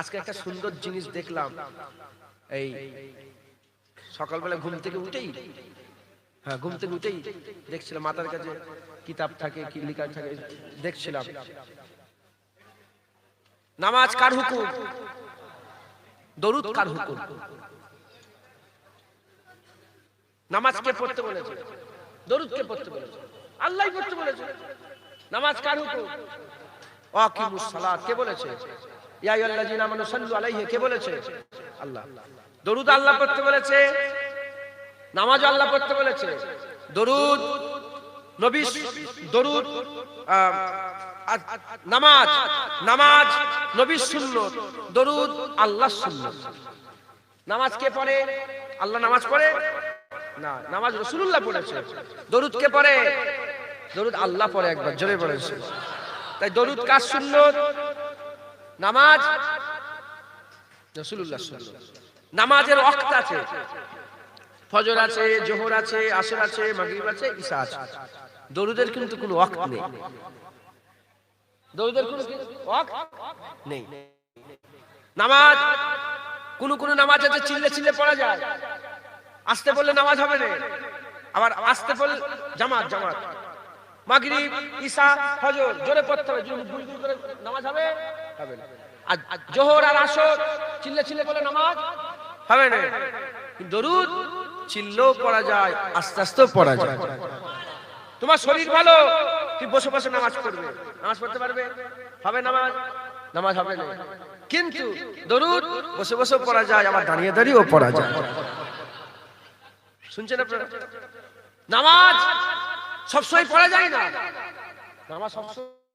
আজকে একটা সুন্দর জিনিস দেখলাম। এই সকালবেলা ঘুম থেকে উঠেই হ্যাঁ ঘুম থেকে উঠেই দেখছিলাম মাতার কাছে কিতাব থাকে কি লিখা থাকে দেখছিলাম। নামাজ কার হুকুম? দরুদ কার হুকুম? নামাজ কে পড়তে বলেছে? দরুদ কে পড়তে বলেছে? আল্লাহ পড়তে বলেছে। নামাজ কার হুকুম? ওয়াকিমুস সালাত কে বলেছে? দরুদ নামাজ কে পড়ে? আল্লাহ নামাজ পড়ে? না, নামাজ দরুদ কে পড়ে? দরুদ আল্লাহ পড়ে একবার, জোরে পড়েছে তাই দরুদ কাজ সুন্নত? নামাজ? নামাজের অক্ত আছে। ফজর আছে, জোহর আছে, আসর আছে, মাগরিব আছে ঈশা আছে। দরুদের কিন্তু কোনো ওয়াক্ত নেই। দরুদের কোনো ওয়াক্ত নেই। নামাজ কোন কোন নামাজ আছে, চিল্লে চিল্লে পড়া যায়। আসতে বললে নামাজ হবে না। আবার আসতে বললে জামাত জামাত। মাগরিব ঈশা ফজর, জোরে পড়তে হবে। জোরে করে নামাজ হবে। হবে না আর জোহর আর আসর চিল্লে চিল্লে নামাজ হবে না। দরুদ পড়া যায়, আস্তে পড়া যায়। তোমার শরীর ভালো তুই বসে বসে নামাজ পড়বে। নামাজ পড়তে পারবে? হবে নামাজ? নামাজ হবে না। কিন্তু দরুদ বসে বসেও পড়া যায়, আবার দাঁড়িয়ে দাঁড়িয়েও পড়া যায়। শুনছেন আপনারা? নামাজ সবসময় পড়া যায় না। নামাজ সবসময়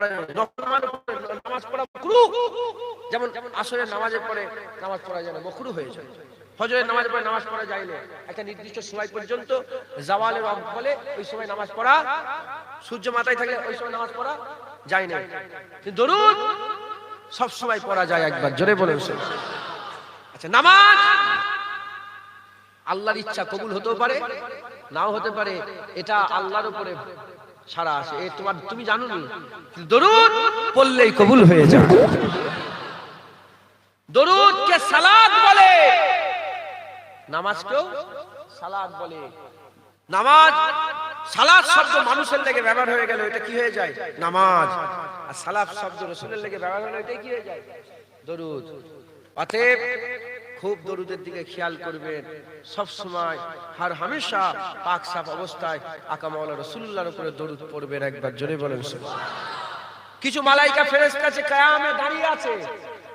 নামাজ পড়া মাকরুহ। যেমন আসরের নামাজে পড়ে যায় না মকরু হয়ে যায় নামাজে পড়ে নামাজ পড়া যায় না একটা নির্দিষ্ট সময় পর্যন্ত জাওয়ালের বলে ওই সময় নামাজ পড়া সূর্য মাথায় থাকলে ওই সময় নামাজ পড়া যায় না দরুদ সব সময় পড়া যায় একবার জোরে বলেন আচ্ছা নামাজ, আল্লাহর ইচ্ছা কবুল হতেও পারে, নাও হতে পারে, এটা আল্লাহর উপরে ছাড়া আছে এ তোমার তুমি জানো নি? দরুদ পড়লেই কবুল হয়ে যায়। দরুদ কে সালাত বলে। নামাজকেও সালাত বলে। নামাজ সালাত শব্দ মানুষের লেগে ব্যবহার হয়ে গেল, এটা কি হয়ে যায়? নামাজ। আর সালাত শব্দ রসুলের লেগে ব্যবহার হলে, এটা কি হয়ে যায়? দরুদ। অতএব খুব দরুদের দিকে খেয়াল করবেন। সব সময় হার হামেশা পাক সাফ অবস্থায় আকা মাওলা রসুল্লাহর উপরে দরুদ পড়বেন একবার, জোরে বলেন কিছু মালাইকা ফেরেশতা আছে, কায়ামে দাঁড়িয়ে আছে।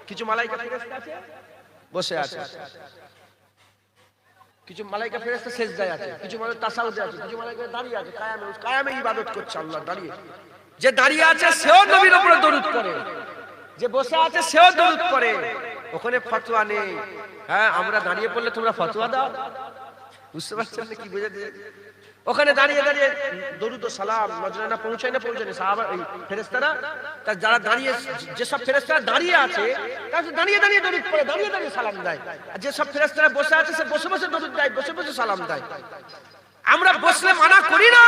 কিছু মালাইকা আছে? বসে আছে। কিছু মালাইকা ফেরেশতা সেজদায় আছে, কিছু তাসাউদে আছে, কিছু মালাইকা দাঁড়িয়ে আছে, কায়ামে কায়ামে ইবাদত করছে আল্লাহ, দাঁড়িয়ে। যে দাঁড়িয়ে আছে, সেও নবীর উপরে দরুদ করে যে বসে আছে, সেও দরুদ করে ওখানে ফতোয়া নেই। হ্যাঁ আমরা দাঁড়িয়ে পড়লে তোমরা ফতোয়া দাও। বুঝতে পারছেন কি বোঝাতে ওখানে দাঁড়িয়ে দাঁড়িয়ে দরুদ ও সালাম নজরানা পৌঁছায় না পৌঁছায় না, সাহাবা এই ফেরেশতারা, তা যারা দাঁড়িয়ে যেসব ফেরেশতারা দাঁড়িয়ে আছে, তারা দাঁড়িয়ে দাঁড়িয়ে দরুদ পড়ে, দাঁড়িয়ে দাঁড়িয়ে সালাম দেয়। আর যেসব ফেরেশতারা বসে আছে, সে বসে বসে দরুদ দেয়, বসে বসে সালাম দেয়। আমরা বসলে মানা করি না।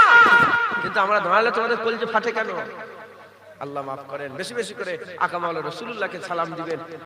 কিন্তু আমরা দাঁড়ালে তোমাদের কলজে ফাটে কেন? আল্লাহ মাফ করেন, বেশি বেশি করে আকামাল রসুল্লাহকে সালাম দিবেন।